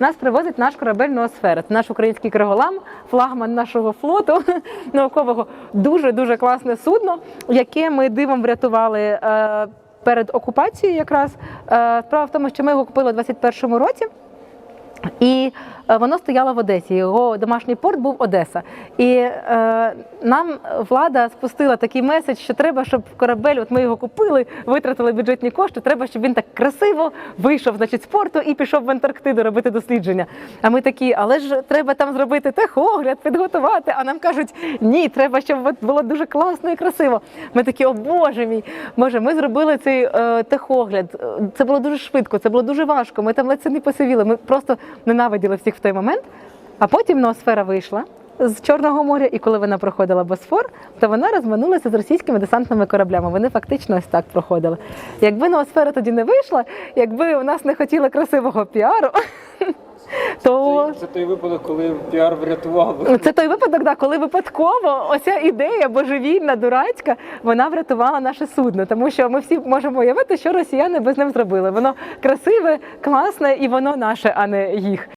Нас привозить наш корабель Ноосфера. Це наш український криголам, флагман нашого флоту наукового. Дуже дуже класне судно, яке ми дивом врятували. е, Перед окупацією якраз Е, справа в тому, що ми його купили у 21-му році, і е, воно стояло в Одесі. Його домашній порт був Одеса. І е, нам влада спустила такий меседж, що треба, щоб корабель, от ми його купили, витратили бюджетні кошти. Треба, щоб він так красиво вийшов, значить, з порту і пішов в Антарктиду робити дослідження. А ми такі, але ж треба там зробити техогляд, підготувати. А нам кажуть, ні, треба, щоб було дуже класно і красиво. Ми такі, о Боже мій, може, ми зробили цей е, техогляд. Це було дуже швидко, це було дуже важко. Ми там ледь це не посивіли. Ми просто ненавиділи всіх в той момент. А потім ноосфера вийшла з Чорного моря, і коли вона проходила Босфор, то вона розминулася з російськими десантними кораблями. Вони фактично ось так проходили. Якби ноосфера тоді не вийшла, якби у нас не хотіли красивого піару, то Це, це той випадок, коли піар врятував. Ну, Це той випадок, да, коли випадково оця ідея божевільна, дурацька, вона врятувала наше судно. Тому що ми всі можемо уявити, що росіяни би з ним зробили. Воно красиве, класне і воно наше, а не їх.